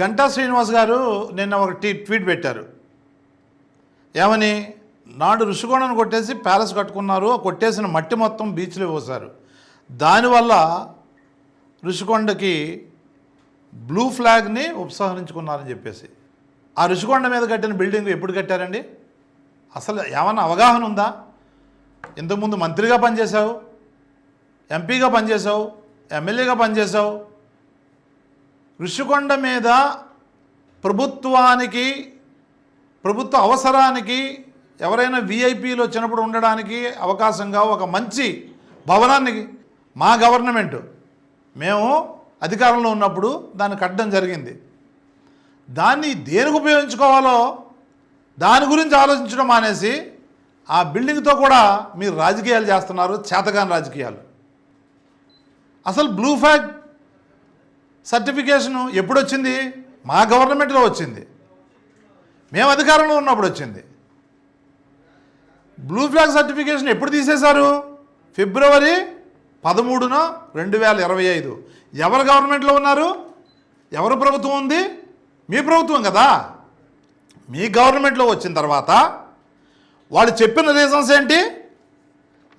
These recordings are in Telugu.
గంటా శ్రీనివాస్ గారు నిన్న ఒక టీ ట్వీట్ పెట్టారు. ఏమని? నాడు ఋషికోణను కొట్టేసి ప్యాలెస్ కట్టుకున్నారు కొట్టేసిన మట్టి మొత్తం బీచ్లో పోసారు దానివల్ల ఋషికొండకి బ్లూ ఫ్లాగ్ని ఉపసంహరించుకున్నారని చెప్పేసి. ఆ ఋషికొండ మీద కట్టిన బిల్డింగ్ ఎప్పుడు కట్టారండి? అసలు ఏమన్నా అవగాహన ఉందా? ఇంతకుముందు మంత్రిగా పనిచేశావు ఎంపీగా పనిచేశావు ఎమ్మెల్యేగా పనిచేశావు ఋషికొండ మీద ప్రభుత్వానికి ప్రభుత్వ అవసరానికి ఎవరైనా విఐపీలు వచ్చినప్పుడు ఉండడానికి అవకాశంగా ఒక మంచి భవనాన్ని మా గవర్నమెంట్ మేము అధికారంలో ఉన్నప్పుడు దాన్ని కట్టడం జరిగింది. దాన్ని దేనికి ఉపయోగించుకోవాలో దాని గురించి ఆలోచించడం మానేసి ఆ బిల్డింగ్తో కూడా మీరు రాజకీయాలు చేస్తున్నారు చేతగాని రాజకీయాలు. అసలు బ్లూ ఫ్యాక్ట్ సర్టిఫికేషన్ ఎప్పుడు వచ్చింది మా గవర్నమెంట్లో వచ్చింది. మేము అధికారంలో ఉన్నప్పుడు వచ్చింది. బ్లూ ఫ్లాగ్ సర్టిఫికేషన్ ఎప్పుడు తీసేశారు? ఫిబ్రవరి పదమూడున రెండు వేల ఇరవై ఐదు. ఎవరు గవర్నమెంట్లో ఉన్నారు? ఎవరు ప్రభుత్వం ఉంది? మీ ప్రభుత్వం కదా. మీ గవర్నమెంట్లో వచ్చిన తర్వాత వాళ్ళు చెప్పిన రీజన్స్ ఏంటి?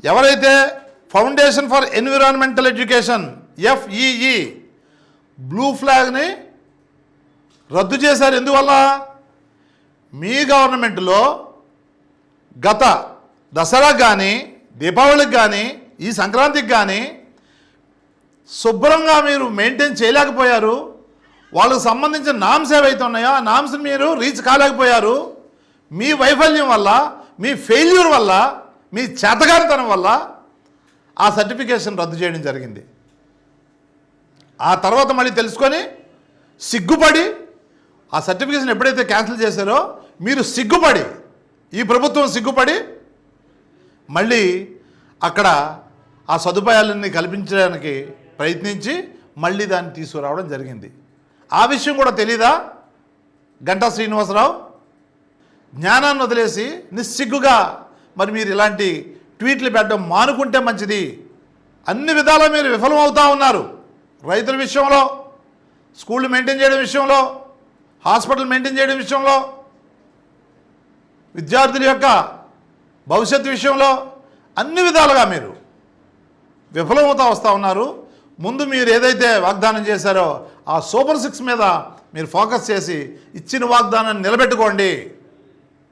ఎవరైతే foundation for environmental education FEE blue ఫ్లాగ్ని రద్దు చేశారు. ఎందువల్ల? మీ గవర్నమెంట్లో గత దసరాకు కానీ దీపావళికి కానీ ఈ సంక్రాంతికి కానీ శుభ్రంగా మీరు మెయింటైన్ చేయలేకపోయారు. వాళ్ళకు సంబంధించిన నామ్స్ ఏవైతే ఉన్నాయో ఆ నామ్స్ మీరు రీచ్ కాలేకపోయారు. మీ వైఫల్యం వల్ల మీ ఫెయిల్యూర్ వల్ల మీ చేతగారితనం వల్ల ఆ సర్టిఫికేషన్ రద్దు చేయడం జరిగింది. ఆ తర్వాత మళ్ళీ తెలుసుకొని సిగ్గుపడి ఆ సర్టిఫికేషన్ ఎప్పుడైతే క్యాన్సిల్ చేశారో మీరు సిగ్గుపడి ఈ ప్రభుత్వం సిగ్గుపడి మళ్ళీ అక్కడ ఆ సదుపాయాలన్నీ కల్పించడానికి ప్రయత్నించి మళ్ళీ దాన్ని తీసుకురావడం జరిగింది. ఆ విషయం కూడా తెలీదా? గంటా శ్రీనివాసరావు జ్ఞానాన్ని వదిలేసి నిస్సిగ్గుగా మరి మీరు ఇలాంటి ట్వీట్లు పెట్టడం మానుకుంటే మంచిది. అన్ని విధాలా మీరు విఫలం ఉన్నారు. రైతుల విషయంలో స్కూళ్ళు మెయింటైన్ చేయడం విషయంలో హాస్పిటల్ మెయింటైన్ చేయడం విషయంలో విద్యార్థుల యొక్క భవిష్యత్తు విషయంలో అన్ని విధాలుగా మీరు విఫలమవుతా వస్తూ ఉన్నారు. ముందు మీరు ఏదైతే వాగ్దానం చేశారో ఆ సూపర్ సిక్స్ మీద మీరు ఫోకస్ చేసి ఇచ్చిన వాగ్దానాన్ని నిలబెట్టుకోండి.